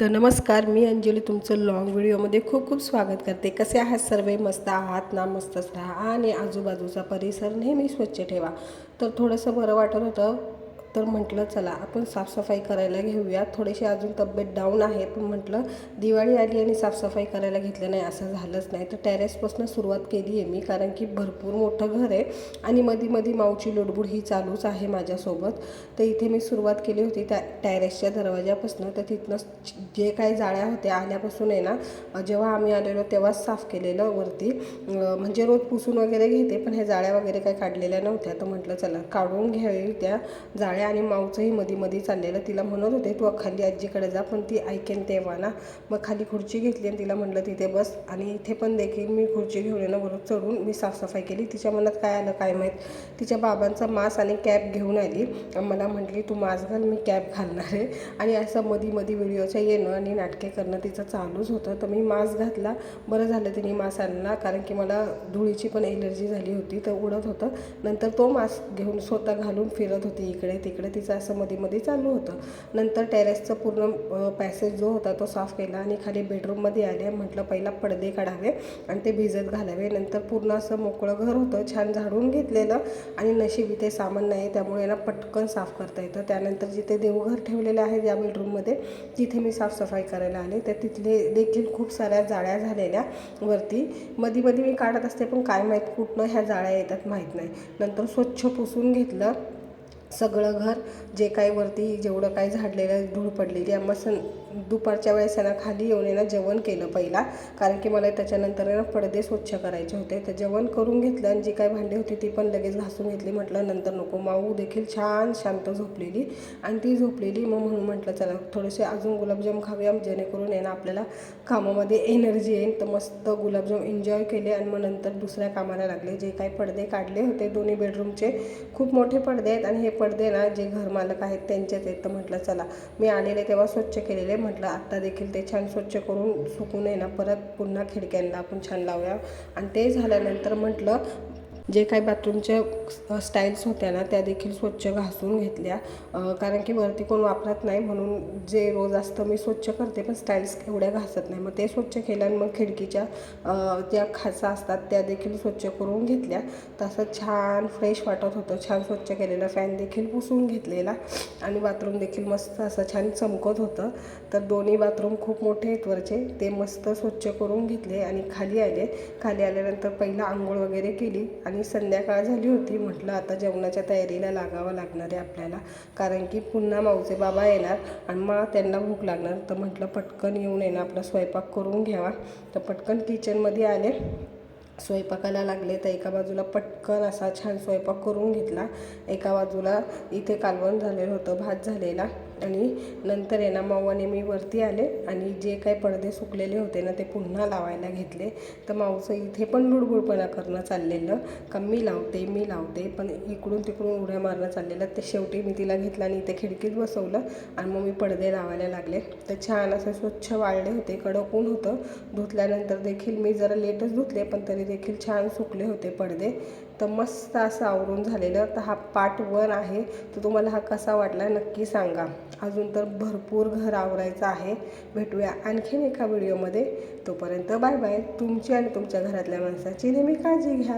तर नमस्कार मी अंजली तुमचं लॉंग व्हिडिओमध्ये खूप खूप स्वागत करते. कसे आहात सर्व? मस्त आहात ना? मस्तच राहा आणि आजूबाजूचा परिसर नेहमी स्वच्छ ठेवा. तर थोडंसं बरं वाटत होतं तर म्हटलं चला आपण साफसफाई करायला घेऊया थोडीशी अजून तब्येत डाऊन आहे. पण म्हटलं दिवाळी आली आणि साफसफाई करायला घेतलं नाही असं झालंच नाही. तर टेरेसपासून सुरुवात केली आहे मी कारण की भरपूर मोठं घर आहे आणि मध्ये मध्ये माऊची लुडबुड ही चालूच आहे माझ्यासोबत. तर इथे मी सुरुवात केली होती त्या टॅरेसच्या दरवाजापासून तर तिथनं जे काही जाळ्या होत्या आल्यापासून आहे ना जेव्हा आम्ही आलेलो तेव्हाच साफ केलेलं वरती. म्हणजे रोज पुसून वगैरे घेते पण ह्या जाळ्या वगैरे काही काढलेल्या नव्हत्या. तर म्हटलं चला काढून घ्यावी त्या जाळ्या आणि माऊचंही मध्ये मध्ये चाललेलं. तिला म्हणत होते तू खाली आजीकडे जा पण ती ऐकेन तेव्हा ना मग खाली खुर्ची घेतली आणि तिला म्हटलं तिथे बस. आणि इथे पण देखील मी खुर्ची घेऊन येणं बरोबर चढून मी साफसफाई केली. तिच्या मनात काय आलं काय माहीत? तिच्या बाबांचा मास आणि कॅप घेऊन आली. मला म्हटली तू मास्क घाल मी कॅप घालणार आहे. आणि असं मध्ये मध्ये व्हिडिओच्या येणं आणि नाटके करणं तिचं चालूच होतं. तर मी मास्क घातला. बरं झालं तिने मास्क आणला कारण की मला धुळीची पण एलर्जी झाली होती तर उडत होतं. नंतर तो मास्क घेऊन स्वतः घालून फिरत होती इकडे तिकडे. इकडे तिचं असं मध्ये मध्ये चालू होतं. नंतर टेरेसचं पूर्ण पॅसेज जो होता तो साफ केला आणि खाली बेडरूममध्ये आले. म्हटलं पहिला पडदे काढावे आणि ते भिजत घालावे. नंतर पूर्ण असं मोकळं घर होतं. छान झाडून घेतलेलं आणि नशीब इथे सामान नाही त्यामुळे याला पटकन साफ करता येतं. त्यानंतर जिथे देवघर ठेवलेलं आहे या बेडरूममध्ये तिथे मी साफसफाई करायला आले तर तिथले देखील खूप साऱ्या जाळ्या झालेल्या वरती. मध्ये मध्ये मी काढत असते पण काय माहीत कुठनं ह्या जाळ्या येतात माहीत नाही. नंतर स्वच्छ पुसून घेतलं. सगळं घर जे काही वरती जेवढं काही झाडलेलं धूळ पडलेली आहे सं दुपारच्या वेळेस आहे ना खाली येऊन आहे ना जेवण केलं पहिला. कारण की मला त्याच्यानंतर आहे ना पडदे स्वच्छ करायचे होते. तर जेवण करून घेतलं आणि जी काही भांडी होती ती पण लगेच घासून घेतली. म्हटलं नंतर नको माऊ देखील छान शांत झोपलेली. आणि ती झोपलेली मग म्हणून म्हटलं चला थोडेसे अजून गुलाबजाम खाऊया. जेणेकरून आहे ना आपल्याला कामामध्ये एनर्जी येईल तर मस्त गुलाबजाम एन्जॉय केले आणि मग नंतर दुसऱ्या कामाला लागले. जे काही पडदे काढले होते दोन्ही बेडरूमचे खूप मोठे पडदे आहेत आणि हे पडदे ना जे घरमालक आहेत त्यांच्यात आहेत. तर म्हटलं चला मी आलेले तेव्हा स्वच्छ केलेले. म्हटलं आत्ता देखील ते छान स्वच्छ करून सुकून आहे ना परत पुन्हा खिडक्यांना आपण छान लावूया. आणि ते झाल्यानंतर म्हटलं जे काही बाथरूमच्या स्टाईल्स होत्या ना त्या देखील स्वच्छ घासून घेतल्या. कारण की वरती कोण वापरत नाही म्हणून जे रोज असतं मी स्वच्छ करते पण स्टाईल्स एवढ्या घासत नाही. मग ते स्वच्छ केलं आणि मग खिडकीच्या ज्या खाचा असतात त्या देखील स्वच्छ करून घेतल्या. तसं छान फ्रेश वाटत होतं. छान स्वच्छ केलेला फॅन देखील पुसून घेतलेला. आणि बाथरूम देखील मस्त असं छान चमकत होतं. तर दोन्ही बाथरूम खूप मोठे आहेत वरचे. ते मस्त स्वच्छ करून घेतले आणि खाली आले. खाली आल्यानंतर पहिलं आंघोळ वगैरे केली आणि आणि संध्याकाळ झाली होती म्हटलं आता जेवणाच्या तयारीला लागावं लागणार आहे आपल्याला. कारण की पुन्हा माऊचे बाबा येणार आणि मग त्यांना भूक लागणार. तर म्हटलं पटकन येऊन येणं आपला स्वयंपाक करून घ्यावा. तर पटकन किचनमध्ये आले. स्वयंपाकाला लागले तर एका बाजूला पटकन असा छान स्वयंपाक करून घेतला. एका बाजूला इथे कालवण झालेलं होतं भात झालेला. आणि नंतर आहे ना मावाने मी वरती आले आणि जे काही पडदे सुकलेले होते ना ते पुन्हा लावायला घेतले. तर माऊचं इथे पण लुडबुडपणा करणं चाललेलं. का मी लावते मी लावते पण इकडून तिकडून उड्या मारणं चाललेलं. ते शेवटी मी तिला घेतलं आणि इथे खिडकीत बसवलं आणि मग मी पडदे लावायला लागले. तर छान असं स्वच्छ वाळले होते कडक ऊन होतं. धुतल्यानंतर देखील मी जरा लेटच धुतले पण तरी देखील छान सुकले होते पडदे. तर मस्त असं आवरून झालेलं. तर हा पार्ट वन आहे. तर तुम्हाला हा कसा वाटला नक्की सांगा. अजून तर भरपूर घर आवरायचं आहे. भेटूया आणखीन एका व्हिडिओमध्ये. तोपर्यंत बाय बाय. तुमची आणि तुमच्या घरातल्या माणसाची नेहमी काळजी घ्या.